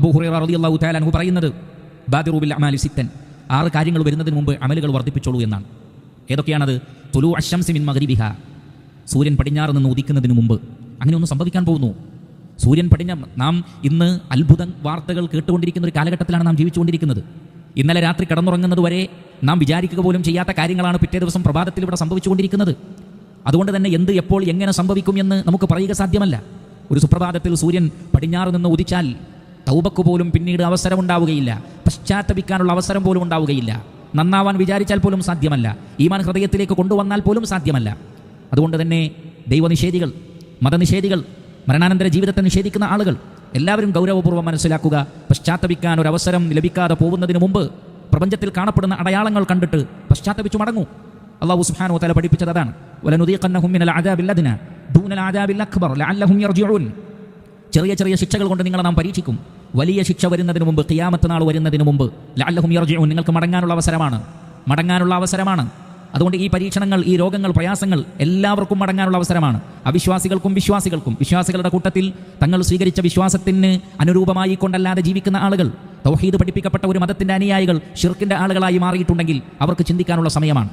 അബൂ ഹുറൈറ റളിയല്ലാഹു തആല അൻഹു പറയുന്നത് ബാദിറു ബിൽ അമാലി സിത്തൻ. ആറ് കാര്യങ്ങൾ വരുന്നതിന് മുമ്പ് അമലുകൾ വർദ്ധിപ്പിച്ചോളൂ എന്നാണ്. ഏതൊക്കെയാണത്? തുലു അശംസി മിൻ മഗ്രിബിഹ. സൂര്യൻ പടിഞ്ഞാറ് നിന്ന് ഉദിക്കുന്നതിന് മുമ്പ്. അങ്ങനെ ഒന്നും സംഭവിക്കാൻ പോകുന്നു. സൂര്യൻ പടിഞ്ഞ നാം ഇന്ന് അത്ഭുത വാർത്തകൾ കേട്ടുകൊണ്ടിരിക്കുന്ന ഒരു കാലഘട്ടത്തിലാണ് നാം ജീവിച്ചുകൊണ്ടിരിക്കുന്നത്. ഇന്നലെ രാത്രി കിടന്നുറങ്ങുന്നത് വരെ നാം വിചാരിക്കുക പോലും ചെയ്യാത്ത കാര്യങ്ങളാണ് പിറ്റേ ദിവസം പ്രഭാതത്തിൽ ഇവിടെ സംഭവിച്ചുകൊണ്ടിരിക്കുന്നത്. അതുകൊണ്ട് തന്നെ എന്ത് എപ്പോൾ എങ്ങനെ സംഭവിക്കും എന്ന് നമുക്ക് പറയുക സാധ്യമല്ല. ഒരു സുപ്രഭാതത്തിൽ സൂര്യൻ പടിഞ്ഞാറ് നിന്ന് ഉദിച്ചാൽ തൗബക്ക് പോലും പിന്നീട് അവസരമുണ്ടാവുകയില്ല. പശ്ചാത്തപിക്കാനുള്ള അവസരം പോലും ഉണ്ടാവുകയില്ല. നന്നാവാൻ വിചാരിച്ചാൽ പോലും സാധ്യമല്ല. ഈമാൻ ഹൃദയത്തിലേക്ക് കൊണ്ടുവന്നാൽ പോലും സാധ്യമല്ല. അതുകൊണ്ട് തന്നെ ദൈവനിഷേധികൾ മതനിഷേധികൾ മരണാനന്തര ജീവിതത്തെ നിഷേധിക്കുന്ന ആളുകൾ എല്ലാവരും ഗൗരവപൂർവം മനസ്സിലാക്കുക. പശ്ചാത്തപിക്കാൻ ഒരു അവസരം ലഭിക്കാതെ പോകുന്നതിന് മുമ്പ് പ്രപഞ്ചത്തിൽ കാണപ്പെടുന്ന അടയാളങ്ങൾ കണ്ടിട്ട് പശ്ചാത്തപിച്ചു മടങ്ങൂ. അള്ളാഹു സുബ്ഹാനഹു തല പഠിപ്പിച്ചത് അതാണ്. വലനുദീഖന്നഹും മിനൽ അദാബിൽ അദ്ന ദൂനൽ ആദാബിൽ അക്ബർ ലഅല്ലഹും യർജിഊൻ. ചെറിയ ചെറിയ ശിക്ഷകൾ കൊണ്ട് നിങ്ങളെ നാം പരീക്ഷിക്കും. വലിയ ശിക്ഷ വരുന്നതിന് മുമ്പ് കിയാമത്ത് നാൾ വരുന്നതിന് മുമ്പ് ലഅല്ലഹും യർജിയും നിങ്ങൾക്ക് മടങ്ങാനുള്ള അവസരമാണ്. മടങ്ങാനുള്ള അവസരമാണ്. അതുകൊണ്ട് ഈ പരീക്ഷണങ്ങൾ ഈ രോഗങ്ങൾ പ്രയാസങ്ങൾ എല്ലാവർക്കും മടങ്ങാനുള്ള അവസരമാണ്. അവിശ്വാസികൾക്കും വിശ്വാസികൾക്കും. വിശ്വാസികളുടെ കൂട്ടത്തിൽ തങ്ങൾ സ്വീകരിച്ച വിശ്വാസത്തിന് അനുരൂപമായി കൊണ്ടല്ലാതെ ജീവിക്കുന്ന ആളുകൾ തൗഹീദ് പഠിപ്പിക്കപ്പെട്ട ഒരു മതത്തിന്റെ അനുയായികൾ ഷിർക്കിന്റെ ആളുകളായി മാറിയിട്ടുണ്ടെങ്കിൽ അവർക്ക് ചിന്തിക്കാനുള്ള സമയമാണ്.